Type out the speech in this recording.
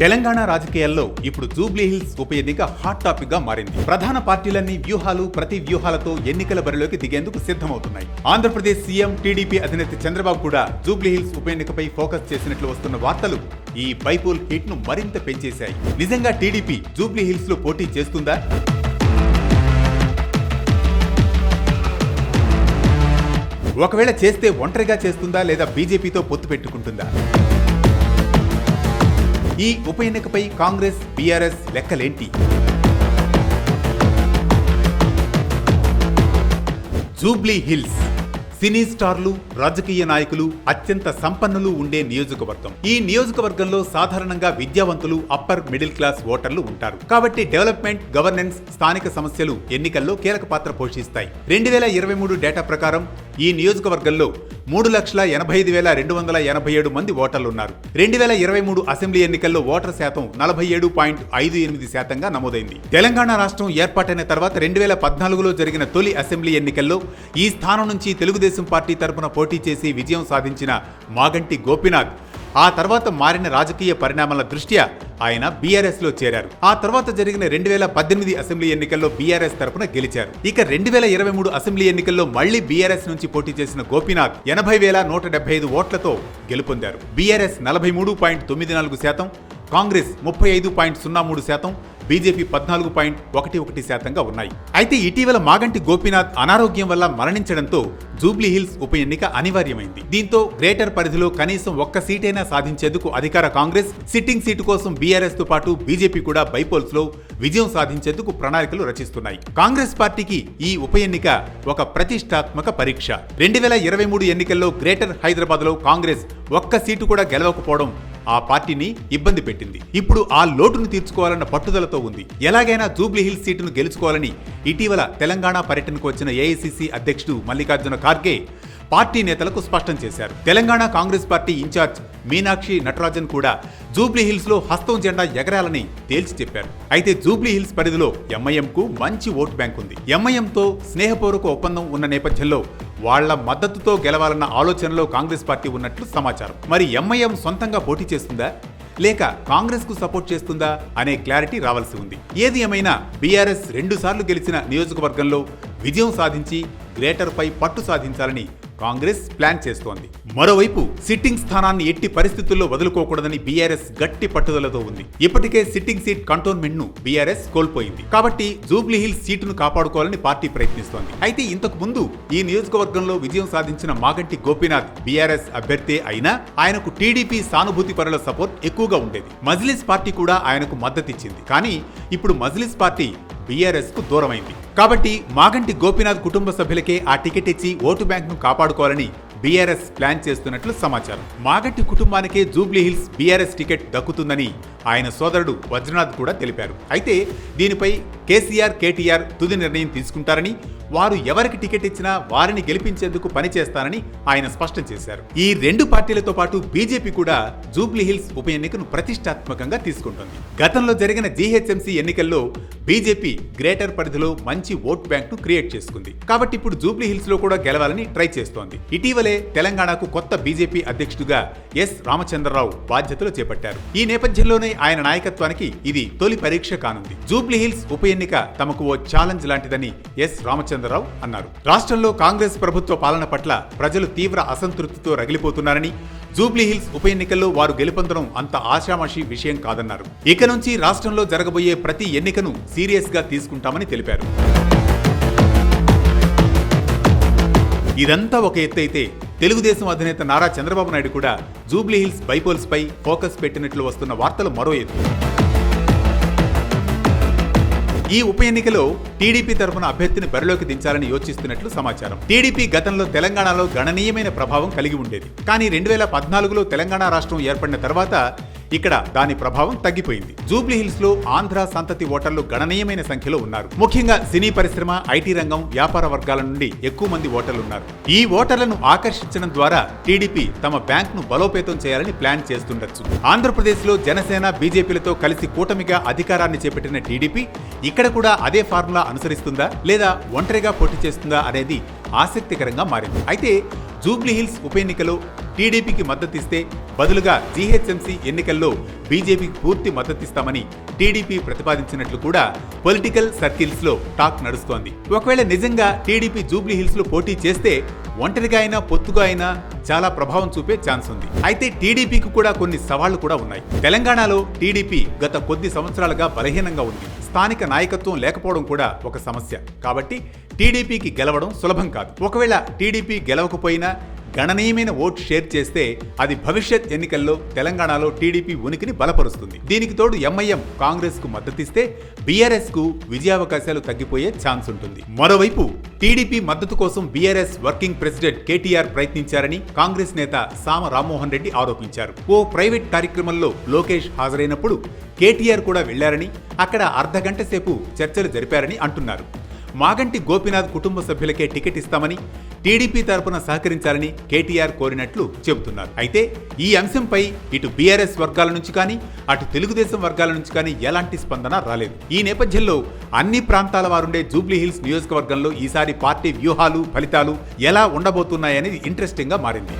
తెలంగాణ రాజకీయాల్లో ఇప్పుడు Jubilee hills ఉప ఎన్నిక హాట్ టాపిక్గా మారింది. ప్రధాన పార్టీలన్నీ వ్యూహాలు ప్రతి వ్యూహాలతో ఎన్నికల బరిలోకి దిగేందుకు సిద్ధమవుతున్నాయి. ఆంధ్రప్రదేశ్ సీఎం టీడీపీ అధినేత చంద్రబాబు కూడా జూబ్లీ హిల్స్ ఉప ఎన్నికపై ఫోకస్ చేసినట్లు వస్తున్న వార్తలు ఈ బైపోల్ హిట్ను మరింత పెంచేశాయి. నిజంగా టీడీపీ జూబ్లీ హిల్స్లో పోటీ చేస్తుందా? ఒకవేళ చేస్తే ఒంటరిగా చేస్తుందా లేదా బీజేపీతో పొత్తు పెట్టుకుంటుందా? ఈ ఉప ఎన్నికపై కాంగ్రెస్ బీఆర్ఎస్ లెక్కలేంటి? జూబ్లీ హిల్స్. సినీ స్టార్లు రాజకీయ నాయకులు అత్యంత సంపన్నులు ఉండే నియోజకవర్గం. ఈ నియోజకవర్గంలో సాధారణంగా విద్యావంతులు అప్పర్ మిడిల్ క్లాస్ ఓటర్లు ఉంటారు. కాబట్టి డెవలప్మెంట్ గవర్నెన్స్ స్థానిక సమస్యలు ఎన్నికల్లో కీలక పాత్ర పోషిస్తాయి. రెండు వేల ఇరవై మూడు డేటా ప్రకారం ఈ నియోజకవర్గంలో మూడు లక్షల ఎనభై ఐదు వేల రెండు వందల ఎనభై ఏడు మంది ఓటర్లు ఉన్నారు రెండు వేల ఇరవై మూడు అసెంబ్లీ ఎన్నికల్లో ఓటర్ శాతం నలభై ఏడు పాయింట్ ఐదు ఎనిమిది శాతంగా నమోదైంది. తెలంగాణ రాష్ట్రం ఏర్పాటైన తర్వాత రెండు వేల పద్నాలుగులో జరిగిన తొలి అసెంబ్లీ ఎన్నికల్లో ఈ స్థానం నుంచి తెలుగుదేశం పార్టీ తరపున పోటీ చేసి విజయం సాధించిన మాగంటి గోపినాథ్ ఆ తర్వాత మారిన రాజకీయ పరిణామాల దృష్ట్యా ఆయన బీఆర్ఎస్లో చేరారు. ఆ తర్వాత జరిగిన రెండు వేల పద్దెనిమిది అసెంబ్లీ ఎన్నికల్లో బీఆర్ఎస్ తరపున గెలిచారు. ఇక రెండు వేల ఇరవై మూడు అసెంబ్లీ ఎన్నికల్లో మళ్ళీ బీఆర్ఎస్ నుంచి పోటీ చేసిన గోపీనాథ్ ఎనభై వేల నూట డెబ్బై ఐదు ఓట్లతో గెలుపొందారు. బీఆర్ఎస్ నలభై మూడు పాయింట్ తొమ్మిది నాలుగు శాతం కాంగ్రెస్ ముప్పై ఐదు పాయింట్ సున్నా మూడు శాతం బీజేపీ పద్నాలుగు పాయింట్ ఒకటి ఒకటి శాతంగా ఉన్నాయి. అయితే ఇటీవల మాగంటి గోపీనాథ్ అనారోగ్యం వల్ల మరణించడంతో జూబ్లీ హిల్స్ ఉప ఎన్నిక అనివార్యమైంది. దీంతో గ్రేటర్ పరిధిలో కనీసం ఒక్క సీటైనా సాధించేందుకు అధికార కాంగ్రెస్ సిట్టింగ్ సీటు కోసం బీఆర్ఎస్తో పాటు బీజేపీ కూడా బైపోల్స్లో విజయం సాధించేందుకు ప్రణాళికలు రచిస్తున్నాయి. కాంగ్రెస్ పార్టీకి ఈ ఉప ఎన్నిక ఒక ప్రతిష్టాత్మక పరీక్ష. రెండు వేల ఇరవై మూడు ఎన్నికల్లో గ్రేటర్ హైదరాబాద్లో కాంగ్రెస్ ఒక్క సీటు కూడా గెలవకపోవడం ఆ పార్టీని ఇబ్బంది పెట్టింది. ఇప్పుడు ఆ లోటును తీర్చుకోవాలన్న పట్టుదలతో ఉంది. ఎలాగైనా జూబ్లీ హిల్స్ సీటును గెలుచుకోవాలని ఇటీవల తెలంగాణ పర్యటనకు వచ్చిన ఏఐసిసి అధ్యక్షుడు మల్లికార్జున ఖార్గే పార్టీ నేతలకు స్పష్టం చేశారు. తెలంగాణ కాంగ్రెస్ పార్టీ ఇన్ఛార్జ్ మీనాక్షి నటరాజన్ కూడా జూబ్లీహిల్స్లో హస్తం జెండా ఎగరాలని తేల్చి చెప్పారు. అయితే జూబ్లీ హిల్స్ పరిధిలో ఎంఐఎం కు మంచి ఓటు బ్యాంక్ ఉంది. ఎంఐఎంతో స్నేహపూర్వక ఒప్పందం ఉన్న నేపథ్యంలో వాళ్ళ మద్దతుతో గెలవాలన్న ఆలోచనలో కాంగ్రెస్ పార్టీ ఉన్నట్లు సమాచారం. మరి ఎంఐఎం సొంతంగా పోటీ చేస్తుందా? లేక కాంగ్రెస్కు సపోర్ట్ చేస్తుందా అనే క్లారిటీ రావాల్సి ఉంది. ఏది ఏమైనా బీఆర్ఎస్ రెండు సార్లు గెలిచిన నియోజకవర్గంలో విజయం సాధించి గ్రేటర్ పై పట్టు సాధించాలని కాంగ్రెస్ ప్లాన్ చేస్తోంది. మరోవైపు సిట్టింగ్ స్థానాన్ని ఎట్టి పరిస్థితుల్లో వదులుకోకూడదని బీఆర్ఎస్ గట్టి పట్టుదలతో ఉంది. ఇప్పటికే సిట్టింగ్ సీట్ కంటోన్మెంట్ను బీఆర్ఎస్ కోల్పోయింది. కాబట్టి జూబ్లీ హిల్స్ సీటును కాపాడుకోవాలని పార్టీ ప్రయత్నిస్తోంది. అయితే ఇంతకు ముందు ఈ నియోజకవర్గంలో విజయం సాధించిన మాగంటి గోపీనాథ్ బీఆర్ఎస్ అభ్యర్థి అయినా ఆయనకు టీడీపీ సానుభూతి పరుల సపోర్ట్ ఎక్కువగా ఉండేది. మజ్లిస్ పార్టీ కూడా ఆయనకు మద్దతిచ్చింది. కానీ ఇప్పుడు మజ్లిస్ పార్టీ బీఆర్ఎస్కు దూరమైంది. కాబట్టి మాగంటి గోపీనాథ్ కుటుంబ సభ్యులకే ఆ టికెట్ ఇచ్చి ఓటు బ్యాంక్ను కాపాడుకోవాలని బీఆర్ఎస్ ప్లాన్ చేస్తున్నట్లు సమాచారం. మాగంటి కుటుంబానికే జూబ్లీహిల్స్ బీఆర్ఎస్ టికెట్ దక్కుతుందని ఆయన సోదరుడు వజ్రనాథ్ కూడా తెలిపారు. అయితే దీనిపై కేసీఆర్ కేటీఆర్ తుది నిర్ణయం తీసుకుంటారని వారు ఎవరికి టికెట్ ఇచ్చినా వారిని గెలిపించేందుకు పనిచేస్తారని ఆయన స్పష్టం చేశారు. ఈ రెండు పార్టీలతో పాటు బీజేపీ కూడా జూబ్లీ హిల్స్ ఉప ఎన్నికను ప్రతిష్టాత్మకంగా తీసుకుంటుంది. గతంలో జరిగిన జీహెచ్ఎంసీ ఎన్నికల్లో బీజేపీ గ్రేటర్ పరిధిలో మంచి ఓట్ బ్యాంక్ను క్రియేట్ చేసుకుంది. కాబట్టి ఇప్పుడు జూబ్లీ హిల్స్లో కూడా గెలవాలని ట్రై చేస్తోంది. ఇటీవలే తెలంగాణకు కొత్త బీజేపీ అధ్యక్షుడిగా ఎస్. రామచంద్రరావు బాధ్యతలు చేపట్టారు. ఈ నేపథ్యంలోనే ఆయన నాయకత్వానికి ఇది తొలి పరీక్ష కానుంది. జూబ్లీ హిల్స్ ఉప ఎన్నిక తమకు ఓ ఛాలెంజ్ లాంటిదని ఎస్ రామచంద్రరావు అన్నారు. రాష్ట్రంలో కాంగ్రెస్ ప్రభుత్వ పాలన పట్ల ప్రజలు తీవ్ర అసంతృప్తితో రగిలిపోతున్నారని జూబ్లీహిల్స్ ఉప ఎన్నికల్లో వారు గెలుపొందడం అంత ఆషామాషి విషయం కాదన్నారు. ఇక నుంచి రాష్ట్రంలో జరగబోయే ప్రతి ఎన్నికను సీరియస్గా తీసుకుంటామని తెలిపారు. ఇదంతా ఒక ఎత్తైతే తెలుగుదేశం అధినేత నారా చంద్రబాబు నాయుడు కూడా జూబ్లీహిల్స్ బైపోల్స్ పై ఫోకస్ పెట్టినట్లు వస్తున్న వార్తలు మరో ఎత్తు. ఈ ఉప ఎన్నికలో టీడీపీ తరఫున అభ్యర్థిని బరిలోకి దించాలని యోచిస్తున్నట్లు సమాచారం. టీడీపీ గతంలో తెలంగాణలో గణనీయమైన ప్రభావం కలిగి ఉండేది. కానీ రెండు వేల పద్నాలుగులో తెలంగాణ రాష్ట్రం ఏర్పడిన తర్వాత ఇక్కడ దాని ప్రభావం తగ్గిపోయింది. జూబ్లీ హిల్స్లో ఆంధ్ర సంతతి ఓటర్లు గణనీయమైన సంఖ్యలో ఉన్నారు. ముఖ్యంగా సినీ పరిశ్రమ ఐటీ రంగం వ్యాపార వర్గాల నుండి ఎక్కువ మంది ఓటర్లు ఉన్నారు ఈ ఓటర్లను ఆకర్షించడం ద్వారా టీడీపీ తమ బ్యాంక్ను బలోపేతం చేయాలని ప్లాన్ చేస్తుండొచ్చు. ఆంధ్రప్రదేశ్లో జనసేన బీజేపీలతో కలిసి కూటమిగా అధికారాన్ని చేపట్టిన టీడీపీ ఇక్కడ కూడా అదే ఫార్ములా అనుసరిస్తుందా లేదా ఒంటరిగా పోటీ చేస్తుందా అనేది ఆసక్తికరంగా మారింది. అయితే జూబ్లీ హిల్స్ ఉప ఎన్నికలో టీడీపీకి మద్దతిస్తే బదులుగా జీహెచ్ఎంసీ ఎన్నికల్లో బీజేపీకి పూర్తి మద్దతిస్తామని టీడీపీ ప్రతిపాదించినట్లు కూడా పొలిటికల్ సర్కిల్స్లో టాక్ నడుస్తోంది. ఒకవేళ నిజంగా టీడీపీ జూబ్లీ హిల్స్లో పోటీ చేస్తే ఒంటరిగా అయినా పొత్తుగా అయినా చాలా ప్రభావం చూపే ఛాన్స్ ఉంది. అయితే టీడీపీకి కూడా కొన్ని సవాళ్ళు కూడా ఉన్నాయి. తెలంగాణలో టీడీపీ గత కొద్ది సంవత్సరాలుగా బలహీనంగా ఉంది. స్థానిక నాయకత్వం లేకపోవడం కూడా ఒక సమస్య. కాబట్టి టీడీపీకి గెలవడం సులభం కాదు. ఒకవేళ టీడీపీ గెలవకపోయినా గణనీయమైన ఓట్ షేర్ చేస్తే అది భవిష్యత్ ఎన్నికల్లో తెలంగాణలో టీడీపీ ఉనికిని బలపరుస్తుంది. దీనికి తోడు ఎంఐఎం కాంగ్రెస్కు మద్దతిస్తే బీఆర్ఎస్కు విజయావకాశాలు తగ్గిపోయే ఛాన్స్ ఉంటుంది. మరోవైపు టీడీపీ మద్దతు కోసం బీఆర్ఎస్ వర్కింగ్ ప్రెసిడెంట్ కేటీఆర్ ప్రయత్నించారని కాంగ్రెస్ నేత సామ రామ్మోహన్ రెడ్డి ఆరోపించారు. ఓ ప్రైవేట్ కార్యక్రమంలో లోకేష్ హాజరైనప్పుడు కేటీఆర్ కూడా వెళ్ళారని అక్కడ అర్ధగంట సేపు చర్చలు జరిపారని అంటున్నారు. మాగంటి గోపీనాథ్ కుటుంబ సభ్యులకే టికెట్ ఇస్తామని టీడీపీ తరపున సహకరించాలని కేటీఆర్ కోరినట్లు చెబుతున్నారు. అయితే ఈ అంశంపై ఇటు బీఆర్ఎస్ వర్గాల నుంచి కానీ అటు తెలుగుదేశం వర్గాల నుంచి కానీ ఎలాంటి స్పందన రాలేదు. ఈ నేపథ్యంలో అన్ని ప్రాంతాల వారుండే జూబ్లీ హిల్స్ నియోజకవర్గంలో ఈసారి పార్టీ వ్యూహాలు ఫలితాలు ఎలా ఉండబోతున్నాయనేది ఇంట్రెస్టింగ్గా మారింది.